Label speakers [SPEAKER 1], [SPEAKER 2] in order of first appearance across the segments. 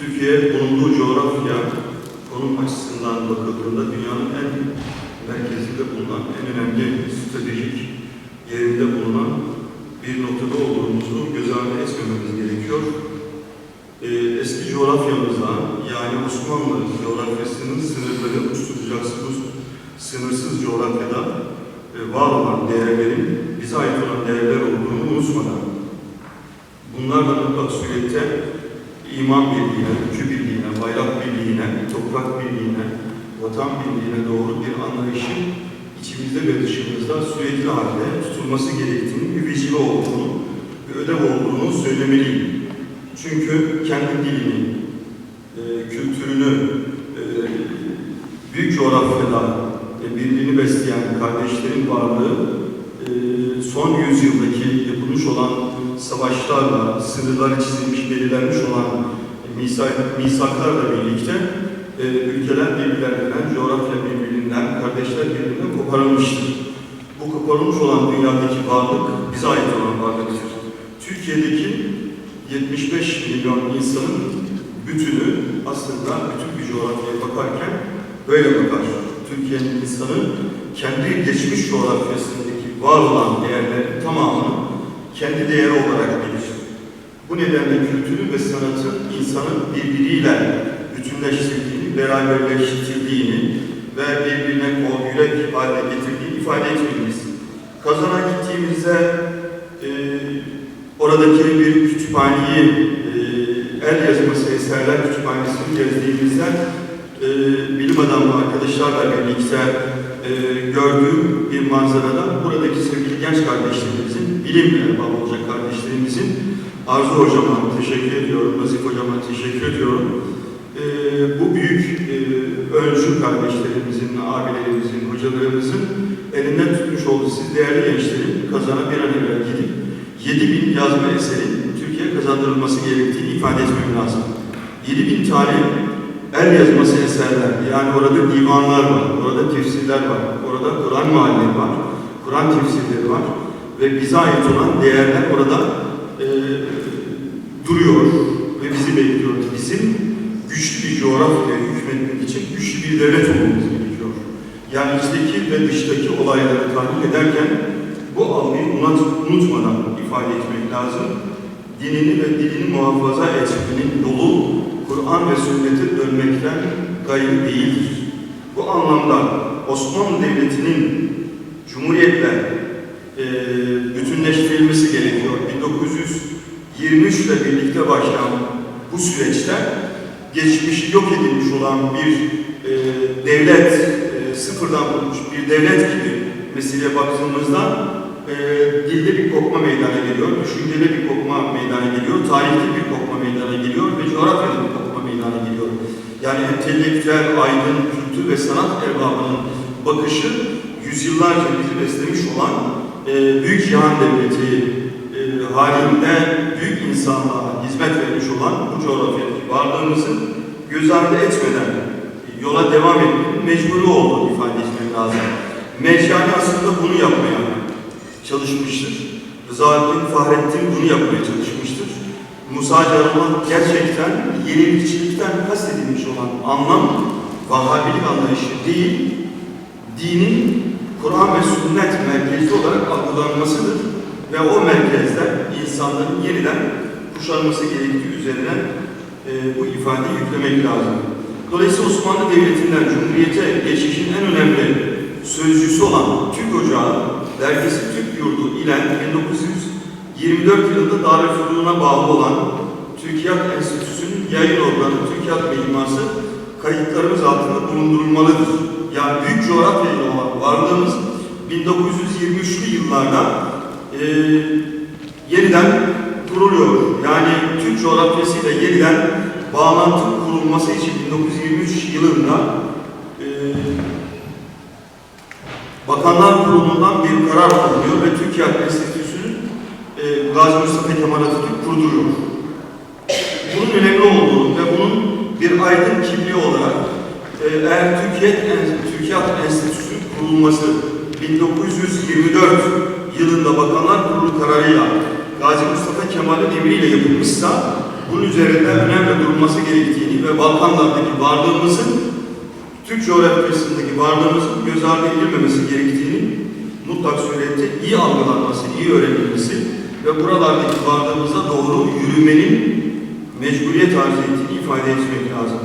[SPEAKER 1] Türkiye bulunduğu coğrafya, konum açısından bakıldığında dünyanın en merkezinde bulunan, en önemli stratejik yerinde bulunan bir noktada olduğumuzu göz ardı etmememiz gerekiyor. Ee, eski coğrafyamızda yani Osmanlı coğrafyasının sınırları uçturacaksınız sınırsız coğrafyada e, var olan değerlerin bize ait olan değerler olduğunu unutmadan bunlarla mutlak surette iman birliğine, ülkü birliğine, bayrak birliğine, toprak birliğine, vatan birliğine doğru bir anlayışın içimizde ve dışımızda sürekli halde tutulması gerektiğini, bir vecibe olduğunu, bir ödev olduğunu söylemeliyim. Çünkü kendi dilini, e, kültürünü, e, büyük coğrafyada e, birbirini besleyen kardeşlerin varlığı son yüzyıldaki yapılmış olan savaşlarla, sınırları çizilmiş, belirlenmiş olan misak, misaklarla birlikte e, ülkeler birbirlerinden, coğrafya birbirinden, kardeşler birbirinden koparılmıştır. Bu koparılmış olan dünyadaki varlık bize ait olan varlıktır. Türkiye'deki 75 milyon insanın bütünü aslında bütün bir coğrafyaya bakarken böyle bakar. Türkiye'nin insanı kendi geçmiş coğrafyasındaki var olan değerlerin tamamını kendi değeri olarak bilir. Bu nedenle kültürü ve sanatın insanın birbiriyle bütünleştirdiğini, beraberleştirdiğini ve birbirine yürek haline getirdiğini ifade etmeliyiz. Kazana gittiğimizde e, oradaki bir kütüphaneyi, e, el yazması eserler kütüphanesini gezdiğimizde e, bilim adamı arkadaşlarla birlikte e, gördüğüm bir manzarada buradaki sevgili genç kardeşlerimizin, bilim erbabı olacak kardeşlerimizin Arzu hocama teşekkür ediyorum, Nazif hocama teşekkür ediyorum. E, bu büyük e, öncü kardeşlerimizin, abilerimizin, hocalarımızın elinden tutmuş olduğu siz değerli gençlerin kazana bir an evvel gidip 7000 yazma eseri Türkiye'ye kazandırılması gerektiğini ifade etmem lazım. 7000 tane el yazması eserler, yani orada divanlar var, orada tefsirler var, orada Kur'an mahalleri var, Kur'an tefsirleri var ve bize ait olan değerler orada e, duruyor ve bizi bekliyor. Bizim güçlü bir coğrafyaya hükmetmek için güçlü bir devlet olmamız gerekiyor. Yani içteki ve dıştaki olayları tahlil ederken bu algıyı unut- unutmadan ifade etmek lazım. Dinini ve dilini muhafaza etmenin yolu Kur'an ve sünnete dönmekten gayrı değildir. Bu anlamda Osmanlı Devleti'nin Cumhuriyet'le e, bütünleştirilmesi gerekiyor. 1923 ile birlikte başlayan bu süreçte geçmişi yok edilmiş olan bir e, devlet, e, sıfırdan kurulmuş bir devlet gibi meseleye baktığımızda e, dilde bir kopma meydana geliyor, düşüncede bir kopma meydana geliyor, tarihte bir kopma meydana geliyor ve coğrafyada bir kopma. Yani entelektüel, aydın, kültür ve sanat erbabının bakışı yüzyıllarca bizi beslemiş olan e, büyük cihan devleti e, halinde büyük insanlığa hizmet vermiş olan bu coğrafyadaki varlığımızı göz ardı etmeden yola devam etmenin mecburi olduğunu ifade etmek lazım. Mecani aslında bunu yapmaya çalışmıştır. Rızaettin Fahrettin bunu yapmaya çalışmıştır. Musa Caraman gerçekten yenilikçilikten kastedilmiş olan anlam Vahabilik anlayışı değil, dinin Kur'an ve sünnet merkezi olarak algılanmasıdır. Ve o merkezde insanların yeniden kuşanması gerektiği üzerine e, bu ifadeyi yüklemek lazım. Dolayısıyla Osmanlı Devleti'nden Cumhuriyet'e geçişin en önemli sözcüsü olan Türk Ocağı, dergisi Türk Yurdu ile 1924 yılında Darülfünun'a bağlı olan Türkiyat Enstitüsü'nün yayın organı Türkiyat Mecmuası kayıtlarımız altında bulundurulmalıdır. Yani büyük coğrafyayla olan varlığımız 1923'lü yıllarda e, yeniden kuruluyor. Yani Türk coğrafyasıyla yeniden bağlantı kurulması için 1923 yılında e, Bakanlar Kurulu'ndan bir karar alınıyor ve Türkiye Enstitüsü'nün Gazi Mustafa Kemal Atatürk kurduruyor. Bunun önemli olduğunu ve bunun bir aydın kimliği olarak e, eğer Türkiye Türkiye Enstitüsü'nün kurulması 1924 yılında Bakanlar Kurulu kararıyla Gazi Mustafa Kemal'in emriyle yapılmışsa bunun üzerinde önemli durulması gerektiğini ve Balkanlardaki varlığımızın Türk coğrafyasındaki varlığımızın göz ardı edilmemesi gerektiğini mutlak surette iyi algılanması, iyi öğrenilmesi ve buralardaki varlığımıza doğru yürümenin mecburiyet arz ettiğini ifade etmek lazım.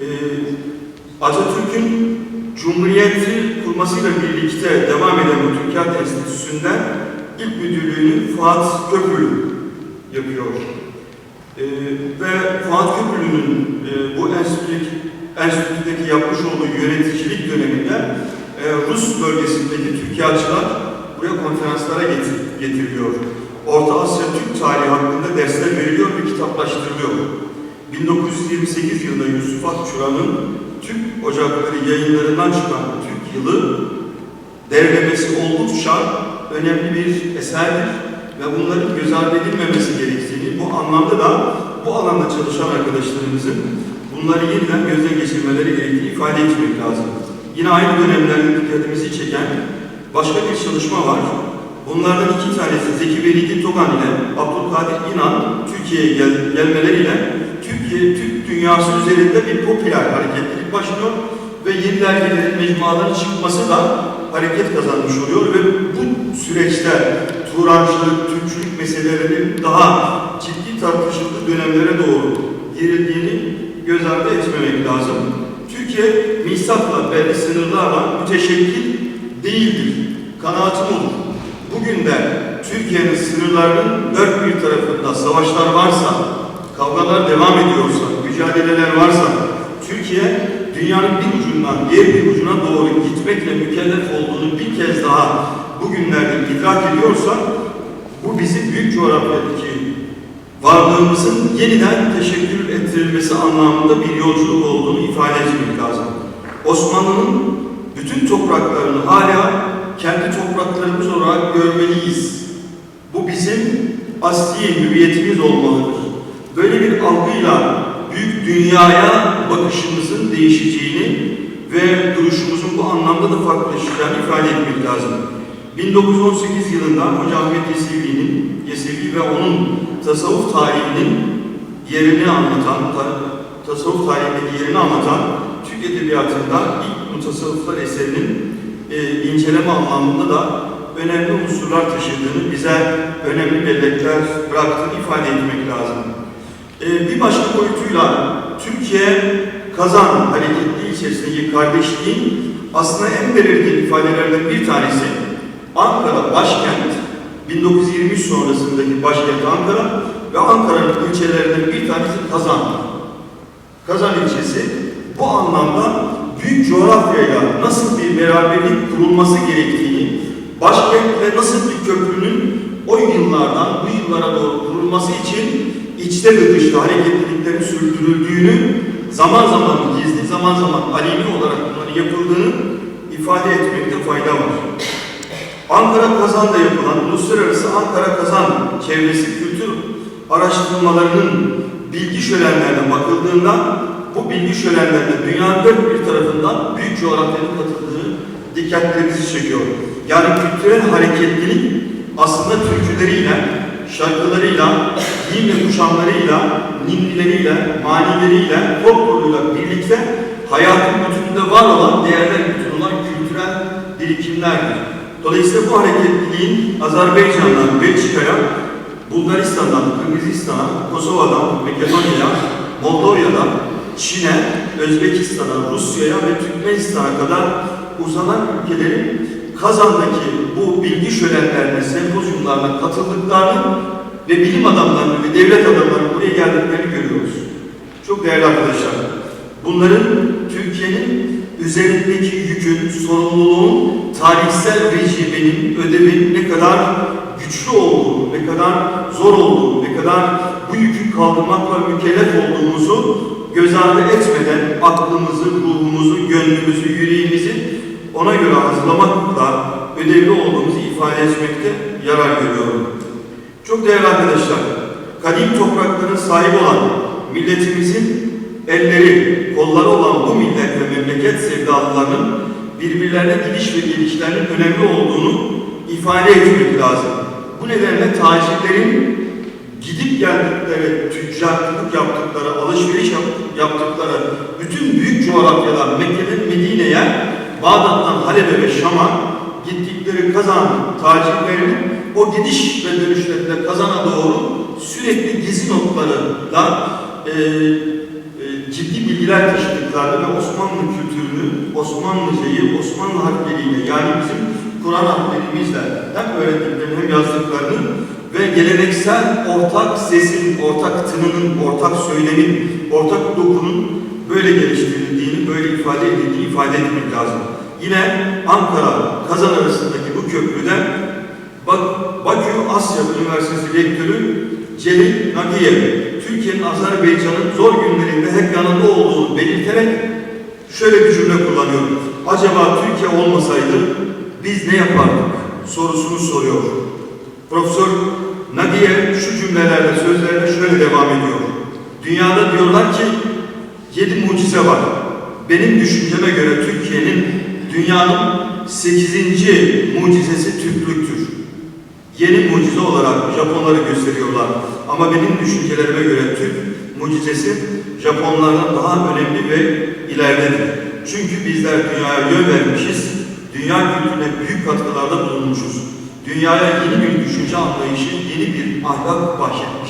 [SPEAKER 1] Ee, Atatürk'ün Cumhuriyeti kurmasıyla birlikte devam eden bu Türkiye Enstitüsü'nden ilk müdürlüğünü Fuat Köprülü yapıyor. Ee, ve Fuat Köprülü'nün e, bu enstitüdeki, enstitüdeki yapmış olduğu yöneticilik döneminde e, Rus bölgesindeki Türkiye'çiler buraya konferanslara getir, getiriliyor. Orta Asya Türk tarihi hakkında dersler veriliyor ve kitaplaştırılıyor. 1928 yılında Yusuf Akçura'nın Türk Ocakları yayınlarından çıkan Türk Yılı derlemesi oldukça önemli bir eserdir ve bunların göz ardı edilmemesi gerektiğini, bu anlamda da bu alanda çalışan arkadaşlarımızın bunları yeniden gözden geçirmeleri gerektiğini ifade etmek lazım. Yine aynı dönemlerde dikkatimizi çeken başka bir çalışma var. Bunlardan iki tanesi Zeki Velidi Togan ile Abdülkadir İnan Türkiye'ye gel gelmeleriyle Türkiye, Türk dünyası üzerinde bir popüler hareketlilik başlıyor ve yeni dergilerin, mecmuaların çıkması da hareket kazanmış oluyor ve bu süreçte Turancılık, Türkçülük meselelerinin daha ciddi tartışıldığı dönemlere doğru girildiğini göz ardı etmemek lazım. Türkiye misakla, belli sınırlarla müteşekkil değildir. Kanaatim olur. Bugün de Türkiye'nin sınırlarının dört bir tarafında savaşlar varsa, kavgalar devam ediyorsa, mücadeleler varsa, Türkiye dünyanın bir ucundan diğer bir ucuna doğru gitmekle mükellef olduğunu bir kez daha bugünlerde idrak ediyorsa, bu bizim büyük coğrafyadaki varlığımızın yeniden teşekkür ettirilmesi anlamında bir yolculuk olduğunu ifade etmek lazım. Osmanlı'nın bütün topraklarını hala kendi topraklarımız olarak görmeliyiz. Bu bizim asli hüviyetimiz olmalıdır. Böyle bir algıyla büyük dünyaya bakışımızın değişeceğini ve duruşumuzun bu anlamda da farklılaşacağını ifade etmek lazım. 1918 yılında Hoca Ahmet Yesevi'nin, Yesevi ve onun tasavvuf tarihinin yerini anlatan, ta, tasavvuf tarihindeki yerini anlatan Türk Edebiyatı'nda ilk mutasavvıflar eserinin e, inceleme anlamında da önemli unsurlar taşıdığını, bize önemli bellekler bıraktığını ifade etmek lazım. E, bir başka boyutuyla Türkiye kazan hareketliği içerisindeki kardeşliğin aslında en belirgin ifadelerden bir tanesi Ankara başkent, 1923 sonrasındaki başkent Ankara ve Ankara'nın ilçelerinden bir tanesi Kazan. Kazan ilçesi bu anlamda büyük coğrafyayla nasıl bir beraberlik kurulması gerektiğini, başkentle nasıl bir köprünün o yıllardan bu yıllara doğru kurulması için içte ve dışta hareketliliklerin sürdürüldüğünü, zaman zaman gizli, zaman zaman aleni olarak bunların yapıldığını ifade etmekte fayda var. Ankara Kazan'da yapılan Uluslararası Ankara Kazan çevresi kültür araştırmalarının bilgi şölenlerine bakıldığında bu bilgi şölenlerinde dünyanın dört bir tarafından büyük coğrafyanın katıldığı dikkatlerimizi çekiyor. Yani kültürel hareketlilik aslında türküleriyle, şarkılarıyla, giyim ve kuşamlarıyla, ninnileriyle, manileriyle, folkloruyla birlikte hayatın bütününde var olan değerler bütün olan kültürel birikimlerdir. Dolayısıyla bu hareketliliğin Azerbaycan'dan Belçika'ya, Bulgaristan'dan Kırgızistan'a, Kosova'dan Makedonya'ya, Moldova'dan Çin'e, Özbekistan'a, Rusya'ya ve Türkmenistan'a kadar uzanan ülkelerin Kazan'daki bu bilgi şölenlerine, sempozyumlarına katıldıklarını ve bilim adamlarını ve devlet adamlarının buraya geldiklerini görüyoruz. Çok değerli arkadaşlar, bunların Türkiye'nin üzerindeki yükün, sorumluluğun, tarihsel rejiminin, ödevinin ne kadar güçlü olduğu, ne kadar zor olduğu, ne kadar bu yükü kaldırmakla mükellef olduğumuzu göz ardı etmeden aklımızı, ruhumuzu, gönlümüzü, yüreğimizi ona göre hazırlamakla ödevli olduğumuzu ifade etmekte yarar görüyorum. Çok değerli arkadaşlar, kadim toprakların sahibi olan milletimizin elleri, kolları olan bu millet ve memleket sevdalılarının birbirlerine gidiş ve gelişlerinin önemli olduğunu ifade etmek lazım. Bu nedenle tacirlerin gidip geldikleri, tüccarlık yaptıkları, alışveriş yap- yaptıkları bütün büyük coğrafyalar Mekke'den Medine'ye, Bağdat'tan Halep'e ve Şam'a gittikleri kazan tacirlerinin o gidiş ve dönüşlerinde kazana doğru sürekli gezi notlarıyla e, e, ciddi bilgiler taşıdıklarını ve Osmanlı kültürünü, Osmanlıcayı, Osmanlı harfleriyle yani bizim Kur'an harflerimizle hem öğrendiklerini hem yazdıklarını ve geleneksel ortak sesin, ortak tınının, ortak söylemin, ortak dokunun böyle geliştirildiğini, böyle ifade edildiğini ifade etmek lazım. Yine Ankara, Kazan arasındaki bu köprüde Bak, Bakü Asya Üniversitesi Rektörü Celil Nagiyev, Türkiye'nin Azerbaycan'ın zor günlerinde hep yanında olduğunu belirterek şöyle bir cümle kullanıyor. Acaba Türkiye olmasaydı biz ne yapardık sorusunu soruyor. Profesör Nagiyev şu cümlelerle sözlerine şöyle devam ediyor. Dünyada diyorlar ki yedi mucize var. Benim düşünceme göre Türkiye'nin dünyanın sekizinci mucizesi Türklüktür. Yeni mucize olarak Japonları gösteriyorlar. Ama benim düşüncelerime göre Türk mucizesi Japonlardan daha önemli ve ileridedir. Çünkü bizler dünyaya yön vermişiz, dünya kültürüne büyük katkılarda bulunmuşuz. Dünyaya yeni bir düşünce anlayışı, yeni bir ahlak bahşetmişiz